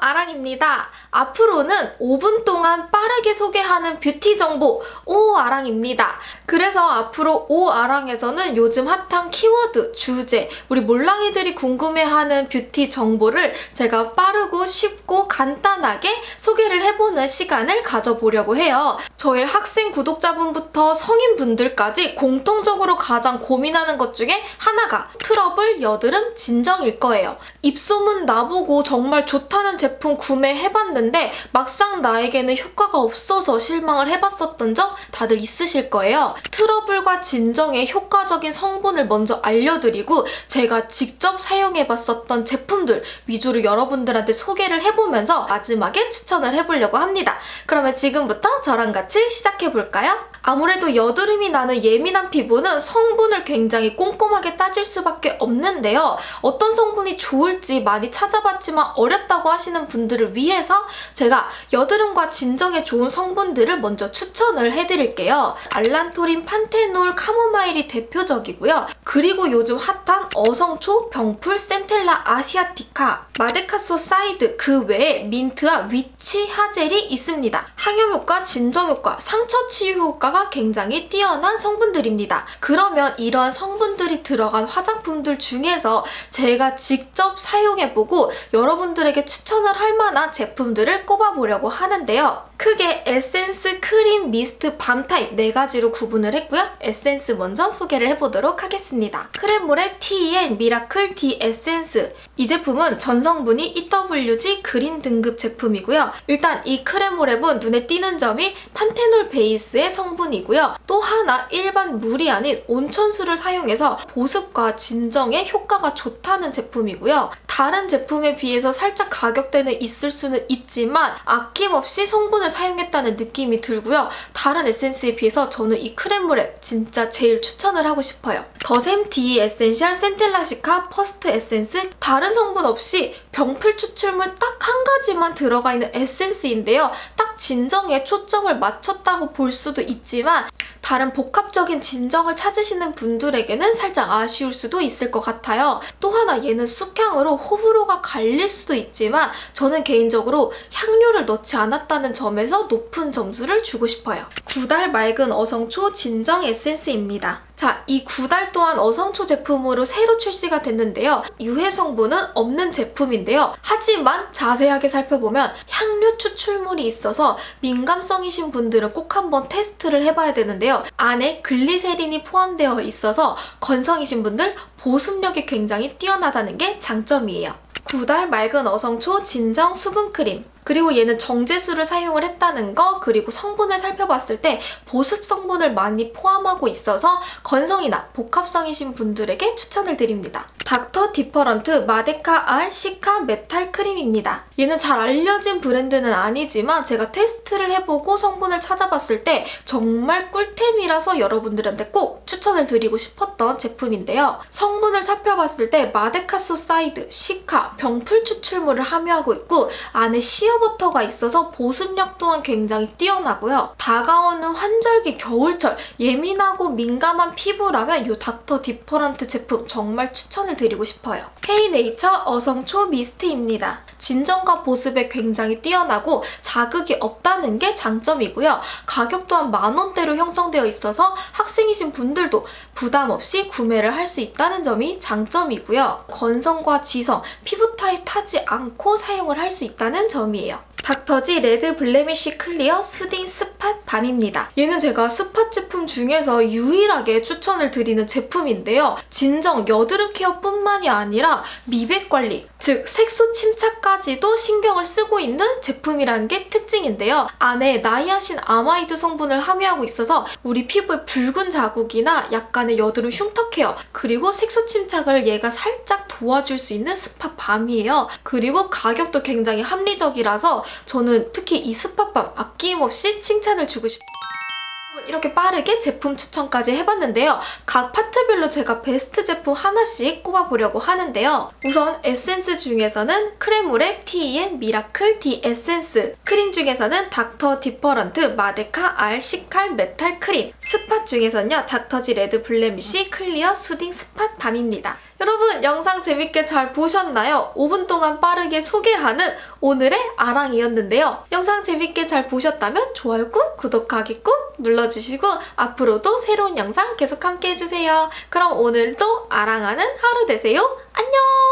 아랑입니다. 앞으로는 5분 동안 빠르게 소개하는 뷰티 정보 오아랑입니다. 그래서 앞으로 오아랑에서는 요즘 핫한 키워드, 주제, 우리 몰랑이들이 궁금해하는 뷰티 정보를 제가 빠르고 쉽고 간단하게 소개를 해보는 시간을 가져보려고 해요. 저의 학생 구독자분부터 성인분들까지 공통적으로 가장 고민하는 것 중에 하나가 트러블, 여드름, 진정일 거예요. 입소문 나보고 정말 좋다는 제품 구매해봤는데 막상 나에게는 효과가 없어서 실망을 해봤었던 적 다들 있으실 거예요. 트러블과 진정의 효과적인 성분을 먼저 알려드리고 제가 직접 사용해봤었던 제품들 위주로 여러분들한테 소개를 해보면서 마지막에 추천을 해보려고 합니다. 그러면 지금부터 저랑 같이 시작해볼까요? 아무래도 여드름이 나는 예민한 피부는 성분을 굉장히 꼼꼼하게 따질 수밖에 없는데요. 어떤 성분이 좋을지 많이 찾아봤지만 어렵다고 하시는 분들을 위해서 제가 여드름과 진정에 좋은 성분들을 먼저 추천을 해드릴게요. 알란토린, 판테놀, 카모마일이 대표적이고요. 그리고 요즘 핫한 어성초, 병풀, 센텔라 아시아티카, 마데카소 사이드 그 외에 민트와 위치 하젤이 있습니다. 항염 효과, 진정 효과, 상처 치유 효과 가 굉장히 뛰어난 성분들입니다. 그러면 이러한 성분들이 들어간 화장품들 중에서 제가 직접 사용해보고 여러분들에게 추천을 할 만한 제품들을 꼽아보려고 하는데요. 크게 에센스, 크림, 미스트, 밤 타입 네 가지로 구분을 했고요. 에센스 먼저 소개를 해보도록 하겠습니다. 크렘모랩 TN 미라클 D 에센스 이 제품은 전성분이 EWG 그린 등급 제품이고요. 일단 이 크렘모랩은 눈에 띄는 점이 판테놀 베이스의 성분이고요. 또 하나 일반 물이 아닌 온천수를 사용해서 보습과 진정에 효과가 좋다는 제품이고요. 다른 제품에 비해서 살짝 가격대는 있을 수는 있지만 아낌없이 성분을 사용했다는 느낌이 들고요. 다른 에센스에 비해서 저는 이 크렘브랩 진짜 제일 추천을 하고 싶어요. 더샘 D 에센셜 센텔라시카 퍼스트 에센스 다른 성분 없이 병풀 추출물 딱 한 가지만 들어가 있는 에센스인데요. 딱 진정에 초점을 맞췄다고 볼 수도 있지만 다른 복합적인 진정을 찾으시는 분들에게는 살짝 아쉬울 수도 있을 것 같아요. 또 하나 얘는 쑥향으로 호불호가 갈릴 수도 있지만 저는 개인적으로 향료를 넣지 않았다는 점에서 높은 점수를 주고 싶어요. 구달 맑은 어성초 진정 에센스입니다. 자, 이 구달 또한 어성초 제품으로 새로 출시가 됐는데요. 유해 성분은 없는 제품인데요. 하지만 자세하게 살펴보면 향료 추출물이 있어서 민감성이신 분들은 꼭 한번 테스트를 해봐야 되는데 요. 안에 글리세린이 포함되어 있어서 건성이신 분들 보습력이 굉장히 뛰어나다는 게 장점이에요. 구달 맑은 어성초 진정 수분 크림 그리고 얘는 정제수를 사용을 했다는 거 그리고 성분을 살펴봤을 때 보습 성분을 많이 포함하고 있어서 건성이나 복합성이신 분들에게 추천을 드립니다. 닥터 디퍼런트 마데카 R 시카 메탈 크림입니다. 얘는 잘 알려진 브랜드는 아니지만 제가 테스트를 해보고 성분을 찾아봤을 때 정말 꿀템이라서 여러분들한테 꼭 추천을 드리고 싶었던 제품인데요. 성분을 살펴봤을 때 마데카소 사이드, 시카, 병풀 추출물을 함유하고 있고 안에 시어버터가 있어서 보습력 또한 굉장히 뛰어나고요. 다가오는 환절기 겨울철 예민하고 민감한 피부라면 이 닥터 디퍼런트 제품 정말 추천을 드 리고 싶어요. 헤이네이처 어성초 미스트입니다. 진정과 보습에 굉장히 뛰어나고 자극이 없다는 게 장점이고요. 가격 또한 만 원대로 형성되어 있어서 학생이신 분들도 부담 없이 구매를 할 수 있다는 점이 장점이고요. 건성과 지성, 피부 타입 타지 않고 사용을 할 수 있다는 점이에요. 닥터지 레드 블레미쉬 클리어 수딩 스팟 밤입니다. 얘는 제가 스팟 제품 중에서 유일하게 추천을 드리는 제품인데요. 진정 여드름 케어뿐만이 아니라 미백 관리, 즉 색소 침착까지도 신경을 쓰고 있는 제품이라는 게 특징인데요. 안에 나이아신 아마이드 성분을 함유하고 있어서 우리 피부에 붉은 자국이나 약간의 여드름 흉터 케어 그리고 색소 침착을 얘가 살짝 도와줄 수 있는 스팟 밤이에요. 그리고 가격도 굉장히 합리적이라서 저는 특히 이 스팟밤 아낌없이 칭찬을 주고 싶어요. 이렇게 빠르게 제품 추천까지 해봤는데요. 각 파트별로 제가 베스트 제품 하나씩 꼽아보려고 하는데요. 우선 에센스 중에서는 크레모랩 TN 미라클 D 에센스 크림 중에서는 닥터 디퍼런트 마데카 R 시칼 메탈 크림 스팟 중에서는요 닥터지 레드 블레미쉬 클리어 수딩 스팟 밤입니다. 여러분 영상 재밌게 잘 보셨나요? 5분 동안 빠르게 소개하는 오늘의 아랑이었는데요. 영상 재밌게 잘 보셨다면 좋아요 꾹, 구독하기 꾹 눌러주시고 앞으로도 새로운 영상 계속 함께 해주세요. 그럼 오늘도 아랑하는 하루 되세요. 안녕!